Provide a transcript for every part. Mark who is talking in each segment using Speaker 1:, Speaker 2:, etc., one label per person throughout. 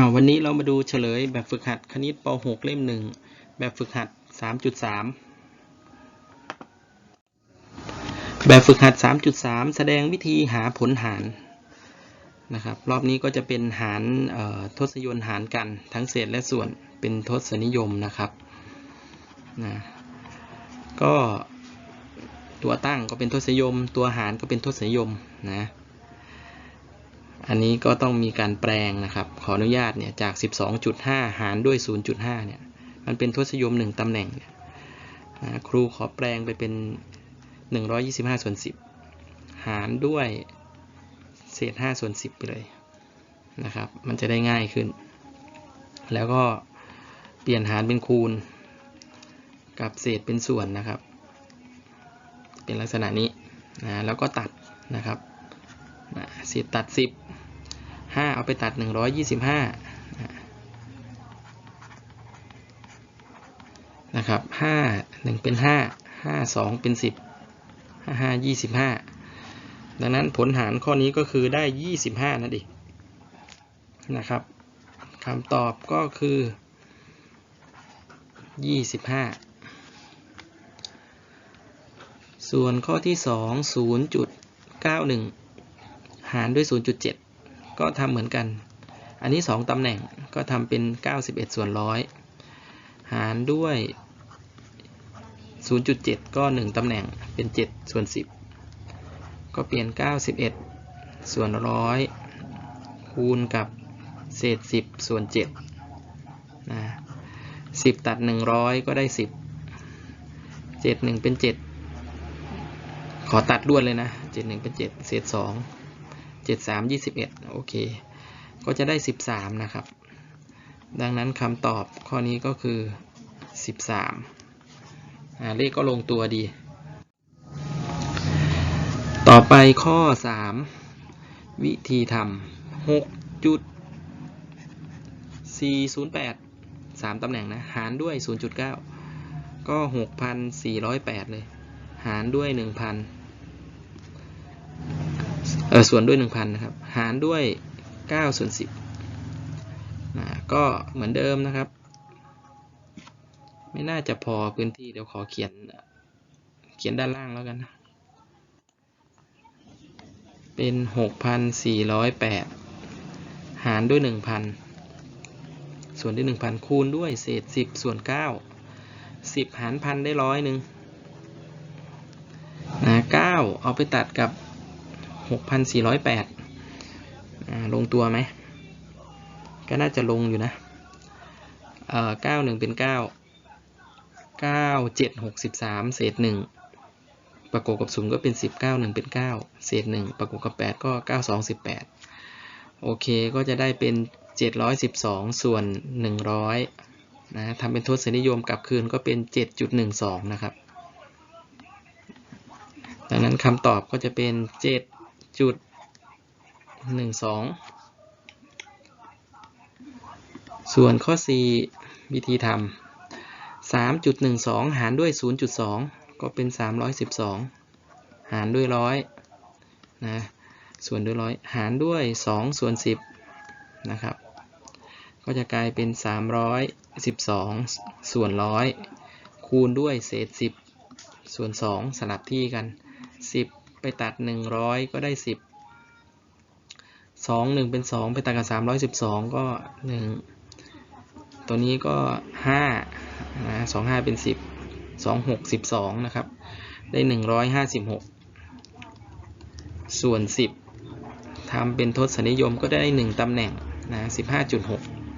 Speaker 1: าวันนี้เรามาดูเฉลยแบบฝึกหัดคณิตป .6 เล่มหนึ่งแบบฝึกหัด 3.3 แบบฝึกหัด 3.3 แสดงวิธีหาผลหารนะครับรอบนี้ก็จะเป็นหารทศยนต์หารกันทั้งเศษและส่วนเป็นทศนิยมนะครับนะก็ตัวตั้งก็เป็นทศนิยม ตัวหารก็เป็นทศนิยมนะ อันนี้ก็ต้องมีการแปลงนะครับ ขออนุญาตเนี่ยจาก 12.5 หารด้วย 0.5 เนี่ย มันเป็นทศนิยม 1ตำแหน่งเนี่ยครูขอแปลงไปเป็น 125 ส่วน 10 หารด้วยเศษ 5 ส่วน 10 ไปเลยนะครับ มันจะได้ง่ายขึ้น แล้วก็เปลี่ยนหารเป็นคูณ กับเศษเป็นส่วนนะครับ เป็นลักษณะนี้นะแล้วก็ตัดนะครับนะเศษตัด 10 5 เอาไปตัด 125 นะครับ 5 1 เป็น 5 5 2 เป็น 10 5 5 25 ดังนั้นผลหารข้อนี้ก็คือได้ 25 นั่นเองนะครับคำตอบก็คือ 25 ส่วนข้อที่ 2 0.91 หารด้วย 0.7 ก็ทำเหมือนกัน อันนี้ 2ตำแหน่งก็ทำเป็น 91 ส่วนร้อยหารด้วย 0.7 ก็ 1ตำแหน่งเป็น 7 ส่วน 10 ก็เปลี่ยน 91 ส่วนร้อยคูณกับเศษ 10 ส่วน7นะ10 ตัด 100 ก็ได้ 10 7 1 เป็น 7 ขอตัดรวดเลยนะ 7 1 เป็น 7 เศษ 2 7 3 21โอเค ก็จะได้13นะครับ ดังนั้นคำตอบข้อนี้ก็คือ13อ่าเลขก็ลงตัวดี ต่อไปข้อ3วิธีทำ6จุด408 3ตำแหน่งนะ หารด้วย0.9ก็6,408เลย หารด้วย1,000เออ ส่วนด้วย 1,000 นะครับ หารด้วย9ส่วน10นะก็เหมือนเดิมนะครับ ไม่น่าจะพอพื้นที่เดี๋ยวขอเขียนเขียนด้านล่างแล้วกันนะเป็น 6,408 หารด้วย 1,000 ส่วนด้วย 1,000 คูณด้วยเศษ 10 ส่วน 9 10 หารพันได้ร้อยหนึ่งนะ9เอาไปตัดกับ 6,408อ่าลงตัวไหม ก็น่าจะลงอยู่นะเอ่อ91 เป็น 9 9 7 63 เศษ 1 ประกบกับ 0 ก็เป็น 10 91 เป็น 9 เศษ 1 ประกบกับ 8 ก็ 92 18 โอเค ก็จะได้เป็น 712 ส่วน 100 นะทำเป็นทศนิยมกลับคืนก็เป็น 7.12 นะครับ ดังนั้นคำตอบก็จะเป็น 7 จุดหนึ่งสองส่วนข้อ 4 วิธีทำสามจุดหนึ่งสองหารด้วย0.2ก็เป็น312หารด้วยร้อยนะส่วนด้วยร้อยหารด้วย2ส่วน10นะครับก็จะกลายเป็น 312 ส่วนร้อยคูณด้วยเศษ 10 ส่วน 2 สลับที่กัน 10 ไปตัด 100 ก็ได้ 10 2 1 เป็น 2 ไปตัดกับ 312 ก็ 1 ตัวนี้ก็5นะ2 5 เป็น 10 2 6 12 นะครับ ได้ 156 ส่วน 10ทำเป็นทศนิยมก็ได้ 1ตำแหน่งนะ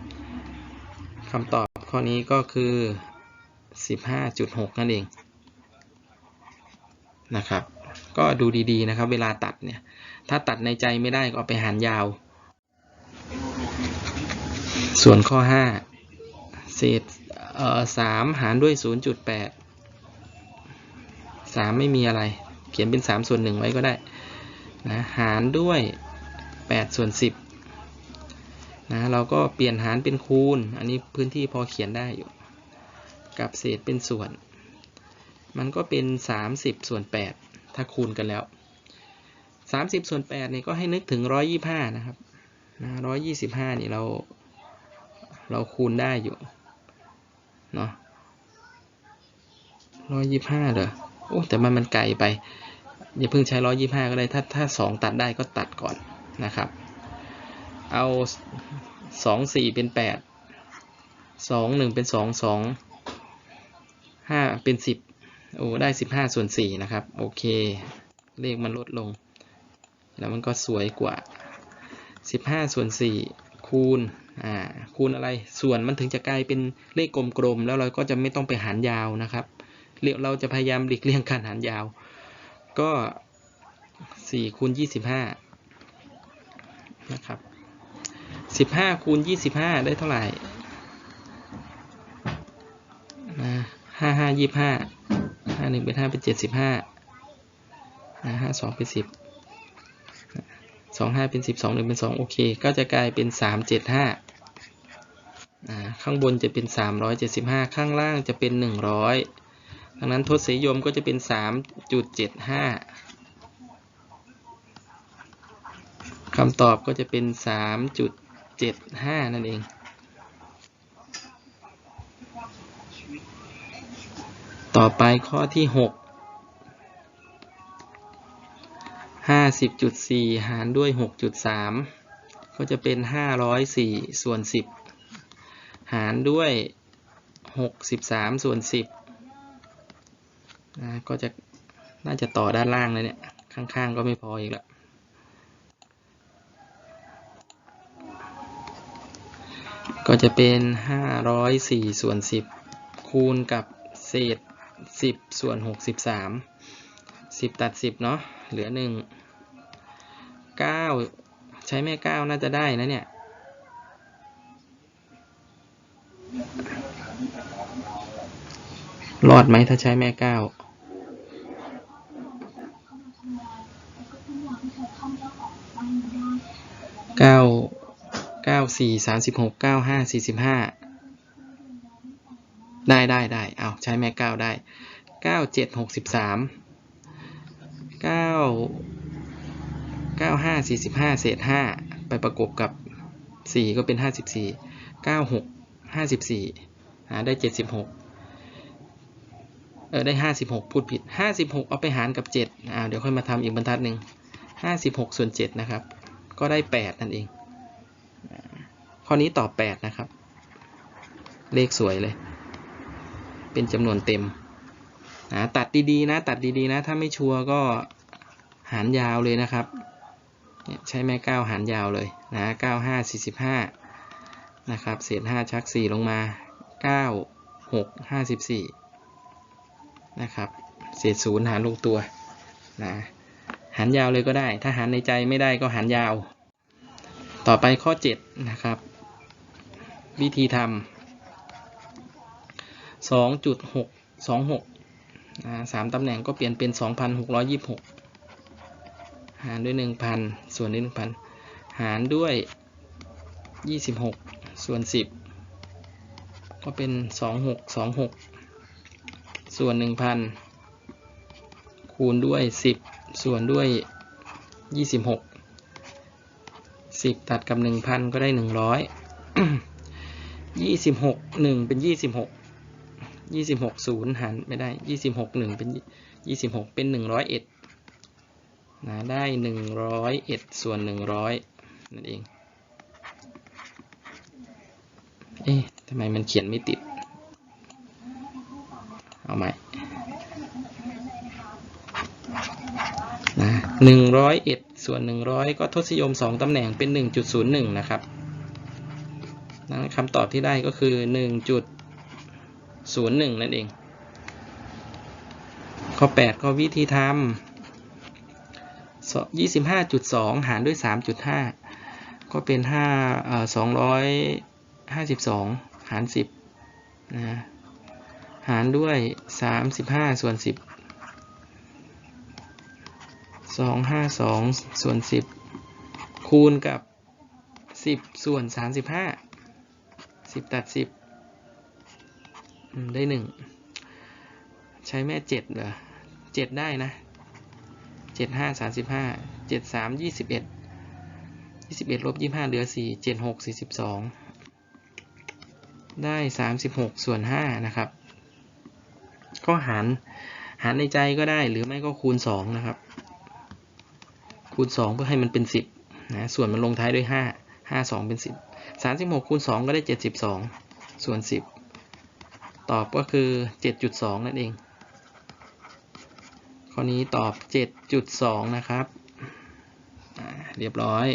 Speaker 1: 15.6คำตอบข้อนี้ก็คือ 15.6 นั่นเองนะครับ ก็ดูดีๆนะครับ เวลาตัดเนี่ย ถ้าตัดในใจไม่ได้ก็เอาไปหารยาว ส่วนข้อ 5 เศษเอ่อสามหารด้วย 0.8 3 ไม่มีอะไร เขียนเป็น 3 ส่วน 1 ไว้ก็ได้นะหารด้วย 8 ส่วน 10นะเราก็เปลี่ยนหารเป็นคูณ อันนี้พื้นที่พอเขียนได้อยู่ กับเศษเป็นส่วน มันก็เป็น 30 ส่วน 8 ถ้าคูณกันแล้ว 30 ส่วน8นี่ก็ให้นึกถึง 125 นะครับนะ125 นี่เรา เราคูณได้อยู่ เนาะร้อยยี่ห้าเหรอ โอ้ แต่มันมันไกลไป อย่าเพิ่งใช้ร้อยยี่ห้าก็ได้ ถ้า ถ้าสองตัดได้ก็ตัดก่อนนะครับ เอาสองสี่เป็นแปดสองหนึ่งเป็นสองสองห้าเป็นสิบ โอ้ได้สิบห้าส่วนสี่นะครับ โอเค เลขมันลดลง แล้วมันก็สวยกว่าสิบห้าส่วนสี่คูณอ่าคูณอะไรส่วนมันถึงจะกลายเป็นเลขกลมๆแล้วเราก็จะไม่ต้องไปหารยาวนะครับเรียกเราจะพยายามหลีกเลี่ยงการหารยาว ก็สี่คูณยี่สิบห้านะครับสิบห้าคูณยี่สิบห้าได้เท่าไหร่ห้าห้ายี่ห้า ห้าหนึ่งเป็นห้าเป็นเจ็ดสิบห้าห้าสองเป็นสิบสองห้าเป็นสิบสองหนึ่งเป็นสองโอเค ก็จะกลายเป็นสามเจ็ดห้าข้างบนจะเป็นสามร้อยเจ็ดสิบห้าข้างล่างจะเป็นหนึ่งร้อยดังนั้นทศนิยมก็จะเป็นสามจุดเจ็ดห้าคำตอบก็จะเป็นสามจุดเจ็ดห้านั่นเอง ต่อไปข้อที่หกห้าสิบจุดสี่หารด้วยหกจุดสามก็จะเป็นห้าร้อยสี่ส่วนสิบหารด้วยหกสิบสามส่วนสิบนะก็จะน่าจะต่อด้านล่างเลยเนี่ย ข้างๆก็ไม่พออีกแล้วก็จะเป็นห้าร้อยสี่ส่วนสิบคูณกับเศษ 10 ส่วน 63 10 ตัด 10 เนาะเหลือ 1 9 ใช้แม่ 9 น่าจะได้นะเนี่ย รอดไหมถ้าใช้แม่9สี่สิบห้า ได้ได้ได้เอาใช้แม่เก้าได้เก้าเจ็ดหกสิบสามเก้าเก้าห้าสี่สิบห้าเศษห้าไปประกบกับสี่ก็เป็นห้าสิบสี่เก้าหกห้าสิบสี่หาได้เจ็ดสิบหกเออได้ห้าสิบหกพูดผิดห้าสิบหกเอาไปหารกับเจ็ดอ่าเดี๋ยวค่อยมาทำอีกบรรทัดหนึ่งห้าสิบหกส่วนเจ็ดนะครับ ก็ได้แปดนั่นเองข้อนี้ตอบแปดนะครับ เลขสวยเลย เป็นจำนวนเต็มนะตัดดีๆนะ ตัดดีๆนะ ถ้าไม่ชัวร์ก็หารยาวเลยนะครับเนี่ยใช้แม่เก้าหารยาวเลยนะเก้าห้าสี่สิบห้านะครับเศษห้าชักสี่ลงมาเก้าหกห้าสิบสี่นะครับเศษศูนย์หารลงตัวนะหารยาวเลยก็ได้ ถ้าหารในใจไม่ได้ก็หารยาว ต่อไปข้อ 7 นะครับ วิธีทำ สองจุดหกสองหกสามตำแหน่งก็เปลี่ยนเป็นสองพันหกร้อยยี่สิบหกหารด้วยหนึ่งพันส่วนด้วยหนึ่งพันหารด้วยยี่สิบหกส่วนสิบก็เป็นสองหกสองหกส่วนหนึ่งพันคูณด้วยสิบส่วนด้วยยี่สิบหกสิบตัดกับหนึ่งพันก็ได้หนึ่งร้อยยี่สิบหกหนึ่งเป็นยี่สิบหก ยี่สิบหกศูนย์หารไม่ได้ยี่สิบหกหนึ่งเป็นยี่สิบหกเป็นหนึ่งร้อยเอ็ดนะได้หนึ่งร้อยเอ็ดส่วนหนึ่งร้อยนั่นเอง เอ๊ะทำไมมันเขียนไม่ติด เอาใหม่นะหนึ่งร้อยเอ็ดส่วนหนึ่งร้อยก็ทศนิยมสองตำแหน่งเป็นหนึ่งจุดศูนย์หนึ่งนะครับนั้นคำตอบที่ได้ก็คือหนึ่งจุด ศูนย์หนึ่งนั่นเอง ข้อแปดก็วิธีทำยี่สิบห้าจุดสองหารด้วยสามจุดห้าก็เป็นห้าสองร้อยห้าสิบสองหารสิบนะ หารด้วยสามสิบห้าส่วนสิบสองห้าสองส่วนสิบคูณกับสิบส่วนสามสิบห้าสิบตัดสิบ ได้หนึ่ง ใช้แม่เจ็ดเหรอเจ็ดได้นะเจ็ดห้าสามสิบห้าเจ็ดสามยี่สิบเอ็ดยี่สิบเอ็ดลบยี่ห้าเหลือสี่เจ็ดหกสี่สิบสองได้สามสิบหกส่วนห้านะครับ ก็หารหารในใจก็ได้หรือไม่ก็คูณสองนะครับ คูณสองเพื่อให้มันเป็นสิบนะส่วนมันลงท้ายด้วยห้าห้าสองเป็นสิบสามสิบหกคูณสองก็ได้เจ็ดสิบสองส่วนสิบ ตอบก็คือเจ็ดจุดสองนั่นเอง ข้อนี้ตอบเจ็ดจุดสองนะครับ เรียบร้อย